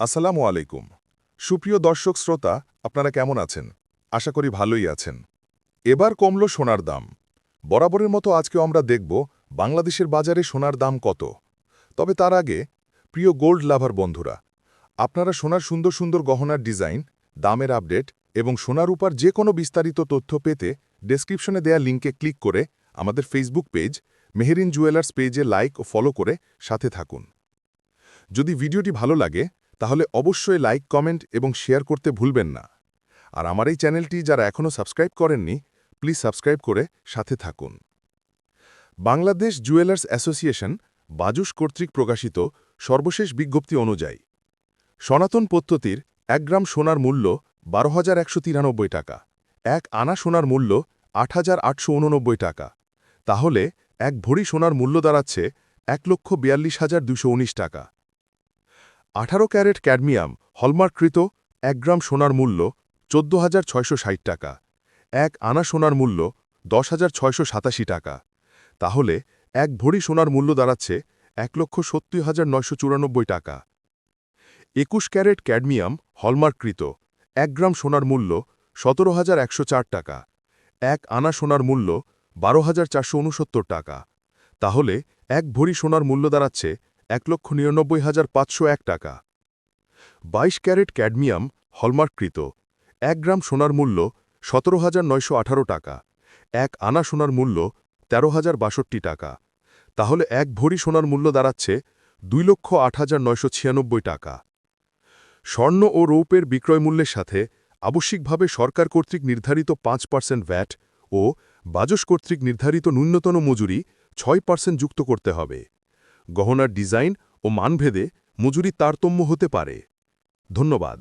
আসসালামু আলাইকুম। সুপ্রিয় দর্শক শ্রোতা, আপনারা কেমন আছেন? আশা করি ভালোই আছেন। এবার কমল সোনার দাম। বরাবরের মতো আজকেও আমরা দেখব বাংলাদেশের বাজারে সোনার দাম কত। তবে তার আগে, প্রিয় গোল্ড লাভার বন্ধুরা, আপনারা সোনার সুন্দর সুন্দর গহনার ডিজাইন, দামের আপডেট এবং সোনার উপর যে কোনো বিস্তারিত তথ্য পেতে ডেসক্রিপশনে দেয়া লিঙ্কে ক্লিক করে আমাদের ফেসবুক পেজ মেহেরিন জুয়েলার্স পেজে লাইক ও ফলো করে সাথে থাকুন। যদি ভিডিওটি ভালো লাগে তাহলে অবশ্যই লাইক, কমেন্ট এবং শেয়ার করতে ভুলবেন না। আর আমার এই চ্যানেলটি যারা এখনও সাবস্ক্রাইব করেননি, প্লিজ সাবস্ক্রাইব করে সাথে থাকুন। বাংলাদেশ জুয়েলার্স অ্যাসোসিয়েশন বাজুস কর্তৃক প্রকাশিত সর্বশেষ বিজ্ঞপ্তি অনুযায়ী, সনাতন পদ্ধতির এক গ্রাম সোনার মূল্য বারো টাকা, এক আনা সোনার মূল্য আট হাজার আটশো উননব্বই টাকা, তাহলে এক ভরি সোনার মূল্য দাঁড়াচ্ছে এক লক্ষ বিয়াল্লিশ হাজার দুশো টাকা। আঠারো ক্যারেট ক্যাডমিয়াম হলমার্ককৃত এক গ্রাম সোনার মূল্য চোদ্দ হাজার ছয়শো ষাট টাকা। এক আনা সোনার মূল্য দশ হাজার ছয়শো সাতাশি টাকা। তাহলে এক ভরি সোনার মূল্য দাঁড়াচ্ছে এক লক্ষ সত্তর হাজার নয়শো চুরানব্বই টাকা। একুশ ক্যারেট ক্যাডমিয়াম হলমার্ককৃত এক গ্রাম সোনার মূল্য সতেরো হাজার একশো চার টাকা। এক আনা সোনার মূল্য বারো হাজার চারশো উনসত্তর টাকা। তাহলে এক ভরি সোনার মূল্য দাঁড়াচ্ছে এক লক্ষ নিরানব্বই হাজার পাঁচশো এক টাকা। বাইশ ক্যারেট ক্যাডমিয়াম হলমার্ককৃত, এক গ্রাম সোনার মূল্য সতেরো হাজার নয়শো আঠারো টাকা, এক আনা সোনার মূল্য তেরো হাজার বাষট্টি টাকা। তাহলে এক ভরি সোনার মূল্য দাঁড়াচ্ছে দুই লক্ষ আট হাজার নয়শো ছিয়ানব্বই টাকা। স্বর্ণ ও রৌপের বিক্রয় মূল্যের সাথে আবশ্যিকভাবে সরকার কর্তৃক নির্ধারিত পাঁচ পার্সেন্ট ভ্যাট ও বাজস কর্তৃক নির্ধারিত ন্যূনতম মজুরি ছয় পার্সেন্ট যুক্ত করতে হবে। গহনার ডিজাইন ও মানভেদে মজুরি তারতম্য হতে পারে। ধন্যবাদ।